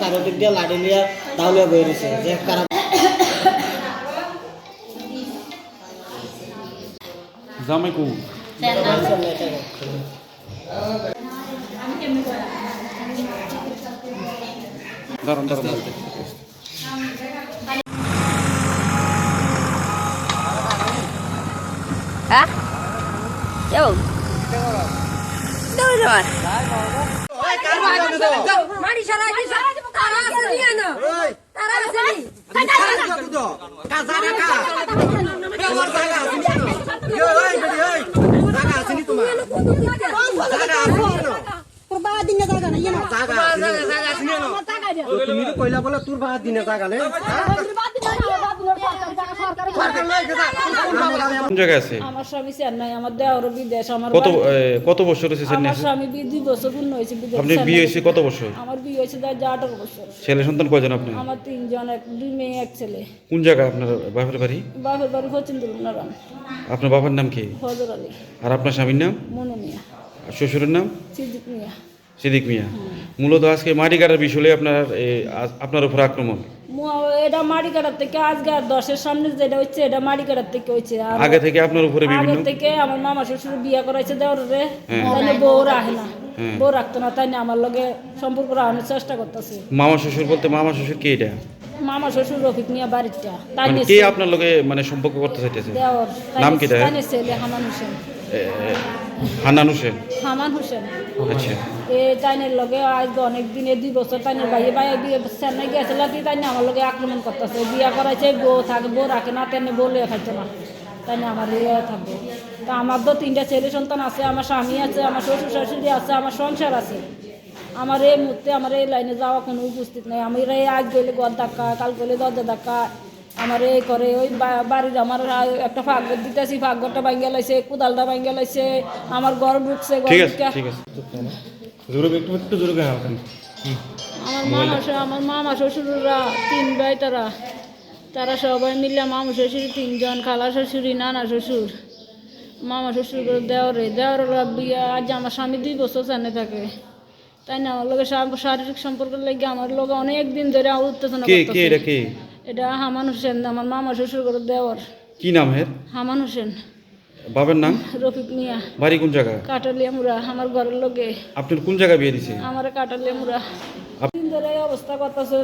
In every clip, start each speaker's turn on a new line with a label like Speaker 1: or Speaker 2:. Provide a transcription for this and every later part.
Speaker 1: চারোদিক দিয়ে লাড়ি লিয়া দাউলিয়া বয়ে রয়েছে যে কারা
Speaker 2: জামাই কু দাঁড়ান দাঁড়ান দাঁড়ান।
Speaker 3: Hả? দি তারা বাবা দিনে নাই না?
Speaker 2: কোন জায়গায় আছে?
Speaker 4: আমার স্বামী চেন্নাই আমার দেওয়ার বিদেশ আমার
Speaker 2: কত কত বছর হয়েছে চেন্নাই
Speaker 4: আমার স্বামী দুই বছর পূর্ণ হয়েছে বিদেশ
Speaker 2: আপনি বিয়ে হয়েছে কত বছর?
Speaker 4: আমার বিয়ে হয়েছে তার আঠারো বছর।
Speaker 2: ছেলে সন্তান কয়জন আপনি?
Speaker 4: আমার তিনজন এক দুই মেয়ে এক ছেলে।
Speaker 2: কোন জায়গায় আপনার বাপের বাড়ি?
Speaker 4: বাপের বাড়ি ফচিন্দুর নারায়ণ।
Speaker 2: আপনার বাবার নাম কি?
Speaker 4: ফজর আলী।
Speaker 2: আর আপনার স্বামীর নাম?
Speaker 4: মনু মিয়া।
Speaker 2: আর শ্বশুরের নাম?
Speaker 4: সিদ্দিক মিয়া।
Speaker 2: সিদ্দিক মিয়া। মূলত আজকে মাটি কাটার বিষয়ে আপনার আপনার উপর আক্রমণ।
Speaker 4: এটা মাড়ি কাটার থেকে আজকে আর দশের সামনে যেটা হচ্ছে এটা মাড়ি কাটার থেকে হচ্ছে
Speaker 2: আগে থেকে আপনার উপরে বিভিন্ন আগে
Speaker 4: থেকে আমার মামা শ্বশুর বিয়ে করাইছে দেওয়ার রে তাইলে বউ রাখে না।
Speaker 2: হ্যাঁ।
Speaker 4: বউ রাখতো না তাই না আমার লগে সম্পর্ক রাখানোর চেষ্টা করতেছে।
Speaker 2: মামা শ্বশুর বলতে মামা শ্বশুর কে এটা?
Speaker 4: মামা শ্বশুর রফিক মিয়া বাড়িটা তাই
Speaker 2: মানে কে আপনার লগে মানে সম্পর্ক করতে চাইতেছে? নাম কি
Speaker 4: তাই ছেলে হামান হোসেন।
Speaker 2: এ, হোসেন?
Speaker 4: হামান হোসেন।
Speaker 2: আচ্ছা।
Speaker 4: এ তাইনের লগে আজ অনেক দিনে দুই বছর তাইনের ভাইয়ে ভাই বিয়ে চেন্নাই গেছিল কি তাই আমার লগে আক্রমণ করতেছে। বিয়া করাইছে বউ থাকে বউ রাখে না তেনে বউ লিয়ে খাইতো না। তাই আমার ইয়ে থাকব। তা আমার তো তিনটা ছেলে সন্তান আছে আমার স্বামী আছে আমার শ্বশুর শাশুড়ি আছে আমার সংসার আছে। আমার এই মুহূর্তে আমার এই লাইনে যাওয়া কোনো উপস্থিত নেই। আমি এই আজ গেলে গদ ধাক্কা কাল গেলে দরজা ধাক্কা আমার এই করে ওই বাড়ির আমার একটা ফাঁকঘর দিতেছি ফাঁকঘরটা ভাঙ্গে লাইছে কোদালটা ভাঙ্গে লাইছে আমার ঘর ঢুকছে
Speaker 2: ঠিক আছে
Speaker 4: আমার মামা আমার মামা শ্বশুররা তিন ভাই তারা। তারা সবাই মিলে মামা শ্বশুর তিনজন খালা শ্বশুরি নানা শ্বশুর। মামা শ্বশুর করে দেওয়ারে দেওয়াররা বিয়ে আজ আমার স্বামী দুই বছর জানে থাকে। তাই না? আমার লোকের শারীরিক সম্পর্ক লেগে আমার লোক অনেক দিন ধরে উত্তেজনা করতেছে।
Speaker 2: এটা
Speaker 4: হামান হোসেন আমার মামা শ্বশুর করে দেওয়ার
Speaker 2: কি নাম হের?
Speaker 4: হামান হোসেন।
Speaker 2: বাবার নাম?
Speaker 4: রফিক মিয়া।
Speaker 2: বাড়ি কোন জায়গা?
Speaker 4: কাটালিয়া মুরা আমার ঘরের লোকে
Speaker 2: আপনার কোন জায়গায় বিয়ে দিছে
Speaker 4: আমার কাটালিয়া মুরা
Speaker 2: আপ-
Speaker 4: দিন ধরে এই অবস্থা করতেছে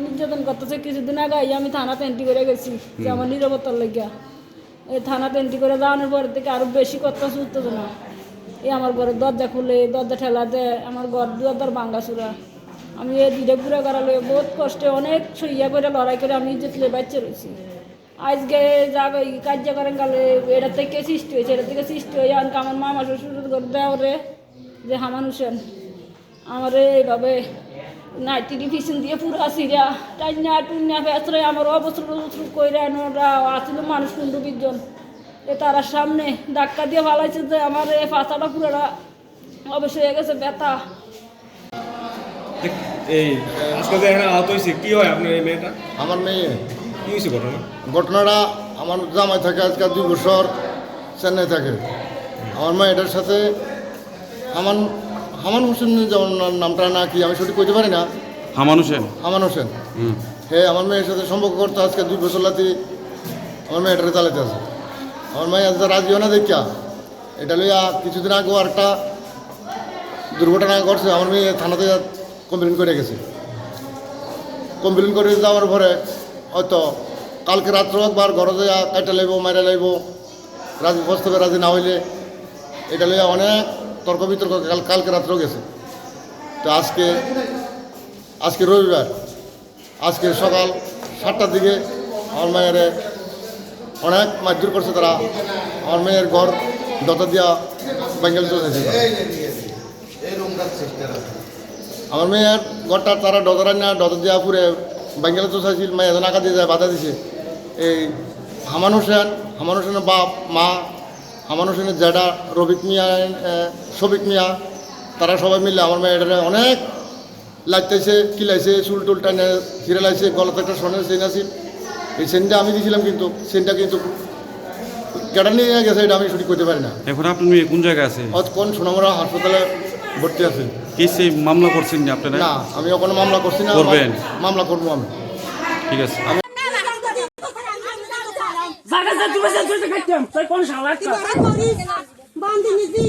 Speaker 4: নির্যাতন করতেছে। কিছুদিন আগে আমি থানাতে এন্ট্রি করে গেছি যে আমার নিরাপত্তার লেগিয়া এই থানাতে এন্ট্রি করে যাওয়ানোর পর থেকে আরও বেশি করতেছে উত্তেজনা। এই আমার ঘরের দরজা খুলে দরজা ঠেলা দেয় আমার ঘর দরজার ভাঙ্গা চূড়া আমি এই দুইটা ঘুরে গড়ালে বহুত কষ্টে, অনেক সইয়া করে লড়াই করে আমি জিতলে বাচ্চা রয়েছি আজকে যাবে কার্য করেন গেলে এটা থেকে সৃষ্টি হয়েছে এটা থেকে সৃষ্টি হয়ে আনকে আমার মামা শ্বশুর ঘর দেওয়া রে যে হামান আমার এইভাবে নাইটিটি পিছন দিয়ে পুরো সিরিয়া টাইনা টুইনা ফেসরে আমার অবসর অবসর কইরা ওরা আসলে মানুষ কুন্ডু বিজন এ তারা সামনে ধাক্কা দিয়ে ভালাইছে যে আমার এই পাতাটা পুরোটা অবশ্যই হয়ে গেছে ব্যথা।
Speaker 5: এই আজকে যে এখানে আহত হয়েছে। কি হয় আপনার এই মেয়েটা?
Speaker 6: আমার মেয়ে।
Speaker 5: কি হয়েছে ঘটনা?
Speaker 6: ঘটনাটা আমার জামাই থাকে আজকে দুই বছর চেন্নাই থাকে। আমার মেয়েটার সাথে হামান হামান হোসেন যেমন নামটা না কি আমি সঠিক কইতে পারি না।
Speaker 2: হামান হোসেন?
Speaker 6: হামান হোসেন।
Speaker 2: হুম।
Speaker 6: হে আমার মেয়ের সাথে সম্পর্ক করতে আজকে দুই বছর লাতি আমার মেয়ে মেয়েটারে চালাতে আছে। আমার মেয়ে আজকে রাজিও না দেখিয়া। এটা লইয়া কিছুদিন আগেও একটা দুর্ঘটনা ঘটছে। আমার মেয়ে থানাতে কমপ্লেন করে গেছে। কমপ্লেন করে যাওয়ার পরে হয়তো কালকে রাত্র একবার ঘরে যাইয়া কাটা লাইব, মাইরা লাইব, রাজি বস্তবে রাজি না হইলে এটা লইয়া অনেক তর্ক বিতর্ক কাল কালকে রাত্রেও গেছে। তো আজকে আজকে রবিবার, আজকে সকাল সাতটার দিকে আমার মায়ের অনেক মারধর করছে তারা। আমার মেয়ের ঘর দতা দিয়া বেঙ্গল চলেছে। আমার মেয়ের ঘরটা তারা ডদরা না ডদা দিয়া পুরে বেঙ্গলে চলছিল মেয়ে নাকা দিয়ে যায় বাধা দিছে। এই হামান হোসেন হামান হোসেনের বাপ মা হামান হোসেনের জেডা রবিক মিয়া শফিক মিয়া তারা সবাই মিলে আমার মেয়েটারে অনেক লাইতেছে কিলাইছে চুল টুল টানে হিরে লাইছে গলাতে একটা সোনের চেন আছে। এই চেনটা আমি দিয়েছিলাম কিন্তু চেনটা কিন্তু কেটা নিয়ে গেছে এটা আমি সঠিক করতে পারি না।
Speaker 2: এখন আপনার মেয়ে কোন জায়গায় আছে?
Speaker 6: কোন সোনামরা হাসপাতালে ভর্তি আছে।
Speaker 2: কি সেই মামলা করছেন না আপনারা?
Speaker 6: না আমি ওখানে মামলা করছি না
Speaker 2: করবেন?
Speaker 6: মামলা করব আমি।
Speaker 2: ঠিক আছে।
Speaker 3: বান্ধিনি